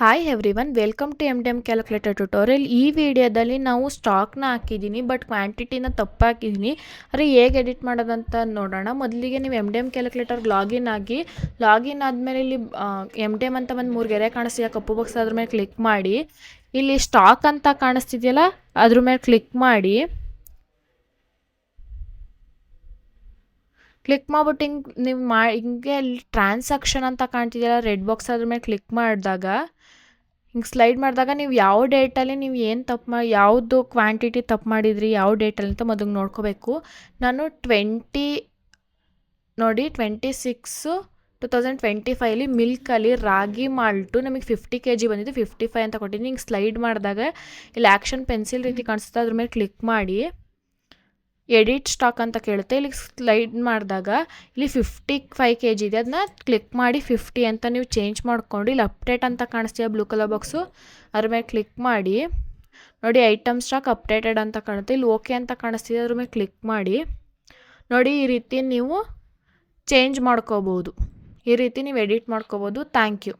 Hi everyone welcome to M D M calculator tutorial ಈ ವಿಡಿಯೋದಲ್ಲಿ ನಾವು ಸ್ಟಾಕ್ನ ಹಾಕಿದ್ದೀನಿ ಬಟ್ ಕ್ವಾಂಟಿಟಿನ ತಪ್ಪು ಹಾಕಿದ್ದೀನಿ ಆದರೆ ಹೇಗೆ ಎಡಿಟ್ ಮಾಡೋದಂತ ನೋಡೋಣ. ಮೊದಲಿಗೆ ನೀವು ಎಂ ಡಿ ಎಂ ಕ್ಯಾಲ್ಕುಲೇಟರ್ಗೆ ಲಾಗಿನ್ ಆಗಿ ಲಾಗಿನ್ ಆದಮೇಲೆ ಇಲ್ಲಿ ಎಂ ಡಿ ಎಂ ಅಂತ ಒಂದು ಮೂರು ಗೆರೆ ಕಾಣಿಸ್ತಿದೆ. ಕಪ್ಪು ಬಾಕ್ಸ್ ಅದ್ರ ಮೇಲೆ ಕ್ಲಿಕ್ ಮಾಡಿ. ಇಲ್ಲಿ ಸ್ಟಾಕ್ ಅಂತ ಕಾಣಿಸ್ತಿದೆಯಲ್ಲ, ಅದ್ರ ಮೇಲೆ ಕ್ಲಿಕ್ ಮಾಡಿ. ಕ್ಲಿಕ್ ಮಾಡ್ಬಿಟ್ಟು ಹಿಂಗೆ ನೀವು ಮಾ, ಹಿಂಗೆ ಅಲ್ಲಿ ಟ್ರಾನ್ಸಾಕ್ಷನ್ ಅಂತ ಕಾಣ್ತಿದೆಯಲ್ಲ ರೆಡ್ ಬಾಕ್ಸ್ ಅದ್ರ ಮೇಲೆ ಕ್ಲಿಕ್ ಮಾಡಿದಾಗ, ಹಿಂಗೆ ಸ್ಲೈಡ್ ಮಾಡಿದಾಗ ನೀವು ಯಾವ ಡೇಟಲ್ಲಿ ನೀವು ಏನು ತಪ್ಪು ಮಾಡಿ ಯಾವುದು ಕ್ವಾಂಟಿಟಿ ತಪ್ಪು ಮಾಡಿದ್ರಿ, ಯಾವ ಡೇಟಲ್ಲಿ ಅಂತ ಮೊದಲು ನೋಡ್ಕೋಬೇಕು. ನಾನು ಟ್ವೆಂಟಿ ನೋಡಿ twenty six to thousand twenty ಫೈಲಿ ಮಿಲ್ಕಲ್ಲಿ ರಾಗಿ ಮಾಲ್ಟು ನಮಗೆ ಫಿಫ್ಟಿ ಕೆ ಜಿ ಬಂದಿದ್ದು ಫಿಫ್ಟಿ ಫೈ ಅಂತ ಕೊಟ್ಟಿದ್ದೀನಿ. ಹಿಂಗೆ ಸ್ಲೈಡ್ ಮಾಡಿದಾಗ, ಇಲ್ಲಿ ಆ್ಯಕ್ಷನ್ ಪೆನ್ಸಿಲ್ ರೀತಿ ಕಾಣಿಸುತ್ತೆ, ಅದ್ರ ಮೇಲೆ ಕ್ಲಿಕ್ ಮಾಡಿ. ಎಡಿಟ್ ಸ್ಟಾಕ್ ಅಂತ ಕೇಳುತ್ತೆ. ಇಲ್ಲಿ ಸ್ಲೈಡ್ ಮಾಡಿದಾಗ ಇಲ್ಲಿ ಫಿಫ್ಟಿ ಫೈವ್ ಕೆ ಜಿ ಇದೆ. ಅದನ್ನ ಕ್ಲಿಕ್ ಮಾಡಿ ಫಿಫ್ಟಿ ಅಂತ ನೀವು ಚೇಂಜ್ ಮಾಡ್ಕೊಂಡು ಇಲ್ಲಿ ಅಪ್ಡೇಟ್ ಅಂತ ಕಾಣಿಸ್ತೀಯ ಬ್ಲೂ ಕಲರ್ ಬಾಕ್ಸು ಅದ್ರ ಮೇಲೆ ಕ್ಲಿಕ್ ಮಾಡಿ. ನೋಡಿ ಐಟಮ್ ಸ್ಟಾಕ್ ಅಪ್ಡೇಟೆಡ್ ಅಂತ ಕಾಣುತ್ತೆ. ಇಲ್ಲಿ ಓಕೆ ಅಂತ ಕಾಣಿಸ್ತಿದೆ. ಅದ್ರ ಮೇಲೆ ಕ್ಲಿಕ್ ಮಾಡಿ. ನೋಡಿ ಈ ರೀತಿ ನೀವು ಚೇಂಜ್ ಮಾಡ್ಕೋಬೋದು. ಈ ರೀತಿ ನೀವು ಎಡಿಟ್ ಮಾಡ್ಕೋಬೋದು. Thank you